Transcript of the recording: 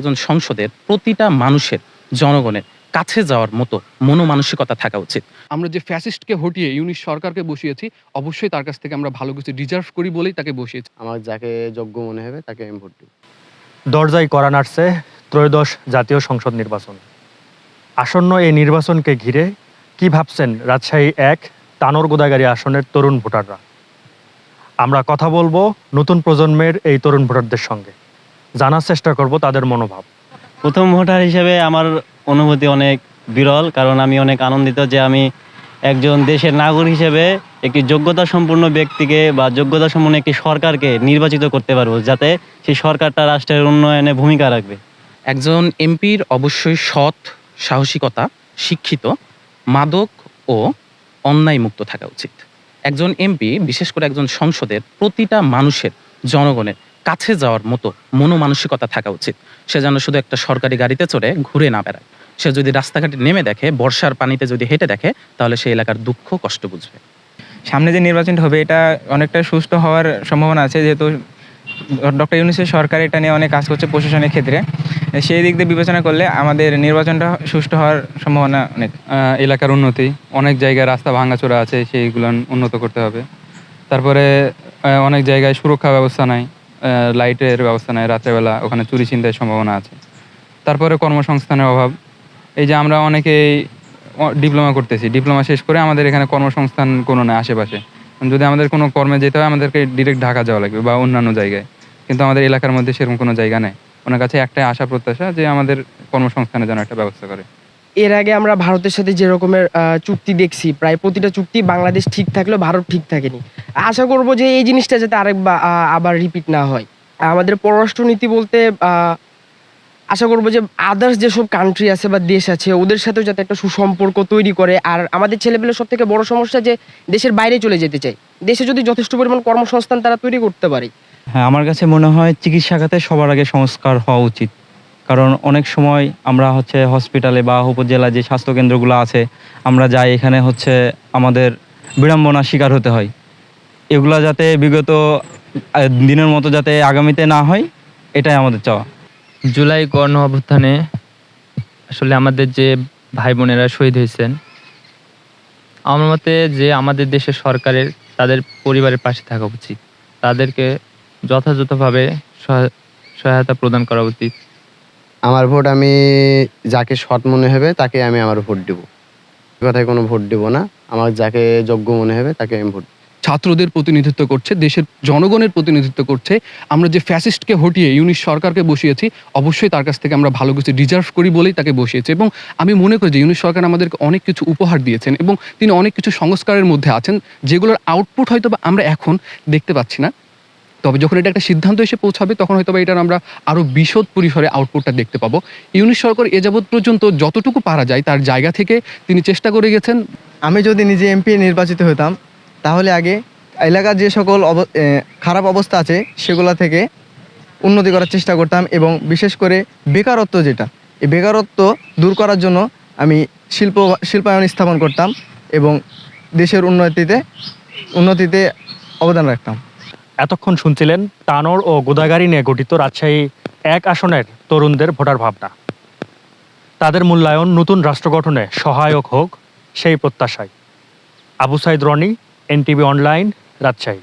একজন সংসদের প্রতিটা মানুষের জনগণের কাছে যাওয়ার মতো মনোমানসিকতা থাকা উচিত। আমরা যে ফ্যাসিস্টকে হটিয়ে ইউনিশ সরকারকে বসিয়েছি অবশ্যই তার কাছ থেকে আমরা ভালো কিছু ডিজার্ভ করি বলেই তাকে বসিয়েছি। আমার যাকে যোগ্য মনে হবে তাকে আমি ভোট দিব। দরজায় করা নাড়ছে ত্রয়োদশ জাতীয় সংসদ নির্বাচন। আসন্ন এই নির্বাচনকে ঘিরে কি ভাবছেন রাজশাহী এক তানোর গোদাগাড়ি আসনের তরুণ ভোটাররা? আমরা কথা বলব নতুন প্রজন্মের এই তরুণ ভোটারদের সঙ্গে। জানার চেষ্টা করব তাদের মনোভাব। প্রথম ভোটার হিসেবে আমার অনুভূতি অনেক বিরল কারণ আমি অনেক আনন্দিত যে আমি একজন দেশের নাগরিক হিসেবে একটি যোগ্যতা সম্পন্ন ব্যক্তিকে বা যোগ্যতা সম্পন্ন একটি সরকারকে নির্বাচিত করতে পারব যাতে সেই সরকারটা রাষ্ট্রের উন্নয়নে ভূমিকা রাখবে। একজন এমপির অবশ্যই সৎ সাহসিকতা শিক্ষিত মাদক ও অন্যায় মুক্ত থাকা উচিত। একজন এমপি বিশেষ করে একজন সংসদের প্রতিটা মানুষের জনগণের কাছে যাওয়ার মতো মনোমানসিকতা থাকা উচিত। সে যেন শুধু একটা সরকারি গাড়িতে চড়ে ঘুরে না বেড়ায়। সে যদি রাস্তাঘাটে নেমে দেখে বর্ষার পানিতে যদি হেঁটে দেখে তাহলে সেই এলাকার দুঃখ কষ্ট বুঝবে। সামনে যে নির্বাচনটা হবে এটা অনেকটা সুস্থ হওয়ার সম্ভাবনা আছে যেহেতু ডক্টর ইউনুসের সরকার এটা নিয়ে অনেক কাজ করছে প্রশাসনের ক্ষেত্রে। সেই দিক দিয়ে বিবেচনা করলে আমাদের নির্বাচনটা সুষ্ঠু হওয়ার সম্ভাবনা অনেক। এলাকার উন্নতি অনেক জায়গায় রাস্তা ভাঙাচোরা আছে সেইগুলো উন্নত করতে হবে। তারপরে অনেক জায়গায় সুরক্ষা ব্যবস্থা নাই লাইটের ব্যবস্থা নাই রাত্রেবেলা, ওখানে চুরি চিন্তার সম্ভাবনা আছে। তারপরে কর্মসংস্থানের অভাব। এই যে আমরা অনেকেই ডিপ্লোমা করতেছি, ডিপ্লোমা শেষ করে আমাদের এখানে কর্মসংস্থান কোনো না আশেপাশে। যদি আমাদের কোনো কর্মে যেতে হয়, আমাদেরকে ডিরেক্ট ঢাকা যাওয়া লাগবে বা অন্যান্য জায়গায়। কিন্তু আমাদের এলাকার মধ্যে সেরকম কোনো জায়গা নেই। ওনার কাছে একটাই আশা, প্রত্যাশা যে আমাদের কর্মসংস্থানের জন্য একটা ব্যবস্থা করে। এর আগে আমরা ভারতের সাথে যে রকমের চুক্তি দেখছি, প্রায় প্রতিটা চুক্তি বাংলাদেশ ঠিক থাকলেও ভারত ঠিক থাকেনি। আশা করব যে এই জিনিসটা যাতে আরেকবার আবার রিপিট না হয়। আমাদের পররাষ্ট্রনীতি বলতে আশা করব যে আদার্স যেসব কান্ট্রি আছে বা দেশ আছে, ওদের সাথেও যাতে একটা সুসম্পর্ক তৈরি করে। আর আমাদের ছেলেপেলের সব থেকে বড় সমস্যা যে দেশের বাইরে চলে যেতে চায় দেশে যদি যথেষ্ট পরিমাণ কর্মসংস্থান তারা তৈরি করতে পারে। হ্যাঁ আমার কাছে মনে হয় চিকিৎসা খাতে সবার আগে সংস্কার হওয়া উচিত। কারণ অনেক সময় আমরা হচ্ছে হসপিটালে বা উপজেলা যে স্বাস্থ্যকেন্দ্রগুলো আছে, আমরা যাই এখানে হচ্ছে আমাদের বিড়ম্বনার শিকার হতে হয়। এগুলা যাতে বিগত দিনের মতো যাতে আগামীতে না হয়, এটাই আমাদের চাওয়া। জুলাই গণ অভ্যুত্থানে আসলে আমাদের যে ভাই বোনেরা শহীদ হয়েছেন, আমার মতে যে আমাদের দেশের সরকারের, তাদের পরিবারের পাশে থাকা উচিত। তাদেরকে যথাযথভাবে সহায়- সহায়তা প্রদান করা উচিত। আমার ভোট আমি যাকে সৎ মনে হবে তাকে আমি আমার ভোট দিব। কথায় কোনো ভোট দিব না। আমার যাকে যোগ্য মনে হবে, তাকে আমি ভোট ছাত্রদের প্রতিনিধিত্ব করছে, দেশের জনগণের প্রতিনিধিত্ব করছে। আমরা যে ফ্যাসিস্টকে হটিয়ে ইউনিশ সরকারকে বসিয়েছি, অবশ্যই তার কাছ থেকে আমরা ভালো কিছু ডিজার্ভ করি বলেই তাকে বসিয়েছি। এবং আমি মনে করি যে ইউনিশ সরকার আমাদেরকে অনেক কিছু উপহার দিয়েছেন এবং তিনি অনেক কিছু সংস্কারের মধ্যে আছেন, যেগুলোর আউটপুট হয়তো আমরা এখন দেখতে পাচ্ছি না। তবে যখন এটা একটা সিদ্ধান্ত এসে পৌঁছাবে, তখন হয়তো বা এটার আমরা আরও বিশদ পরিসরে আউটপুটটা দেখতে পাবো। ইউনিশ সরকার এ যাবৎ পর্যন্ত যতটুকু পারা যায়, তার জায়গা থেকে তিনি চেষ্টা করে গেছেন। আমি যদি নিজে এমপি নির্বাচিত হতাম, তাহলে আগে এলাকার যে সকল খারাপ অবস্থা আছে, সেগুলো থেকে উন্নতি করার চেষ্টা করতাম এবং বিশেষ করে বেকারত্ব যেটা, এই বেকারত্ব দূর করার জন্য আমি শিল্প, শিল্পায়ন স্থাপন করতাম এবং দেশের উন্নতিতে উন্নতিতে অবদান রাখতাম। এতক্ষণ শুনছিলেন তানোর ও গোদাগারি নিয়ে গঠিত রাজশাহী এক আসনের তরুণদের ভোটার ভাবনা তাদের মূল্যায়ন নতুন রাষ্ট্র গঠনে সহায়ক হোক সেই প্রত্যাশায়। Abu Saeed Roni, NTV online, Rajshahi.